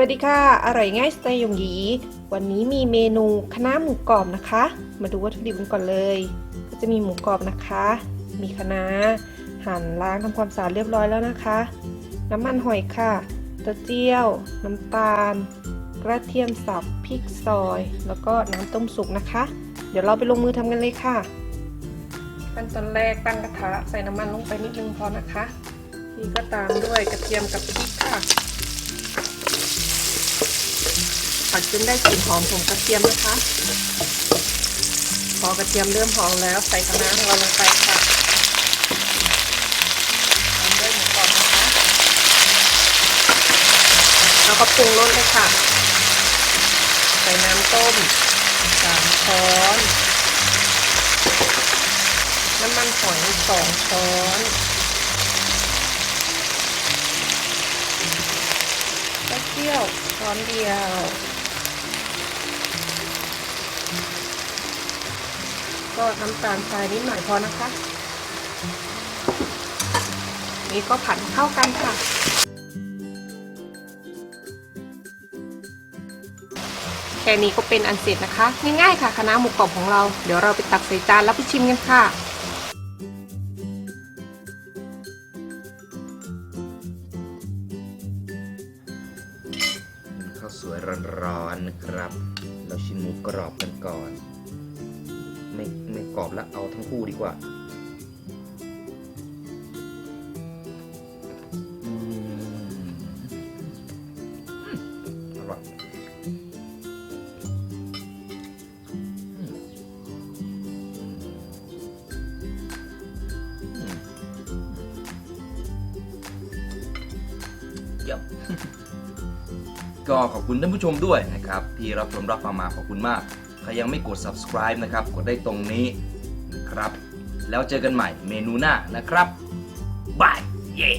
วัสดีค่ะ อร่อยง่ายสไตล์หยงหยี วันนี้มีเมนูคะน้าหมูกรอบนะคะ มาดูวัตถุดิบกันก่อนเลย ก็จะมีหมูกรอบนะคะ มีคะน้าหั่นล้างทำความสะอาดเรียบร้อยแล้วนะคะ น้ำมันหอยค่ะต้าเจี้ยว น้ำตาล กระเทียมสับ พริกซอย แล้วก็น้ำต้มสุกนะคะ เดี๋ยวเราไปลงมือทำกันเลยค่ะ ขั้นตอนแรกตั้งกระทะใส่น้ำมันลงไปนิดนึงพอนะคะนี่ก็ตามด้วยกระเทียมกับพริกค่ะ ผัดจนได้กลิ่นหอมของกระเทียมนะคะ พอกระเทียมเริ่มหอมแล้วใส่คะน้าของเราลงไปค่ะตามด้วยหมูกรอบนะคะแล้วก็ปรุงรสเลยค่ะ ใส่น้ำต้มสามช้อนน้ำมันหอยสองช้อนกระเที่ยวช้อนเดียว ก็น้ำตาลทรายนิดหน่อยพอนะคะ นี่ก็ผัดเข้ากันค่ะ แค่นี้ก็เป็นอันเสร็จนะคะ ง่ายๆค่ะคณะหมูกรอบของเรา เดี๋ยวเราไปตักใส่จานแล้วไปชิมกันค่ะข้าวสวยร้อนๆนะครับ เราชิมหมูกรอบกันก่อน ไม่ไม่กรอบแล้วเอาทั้งคู่ดีกว่าอร่อยเยี่ยมก็ขอบคุณท่านผู้ชมด้วยนะครับ ที่รับชมรับฟังมาขอบคุณมาก ใครยังไม่กด subscribe นะครับ กดได้ตรงนี้นะครับ แล้วเจอกันใหม่เมนูหน้านะครับบาย เย้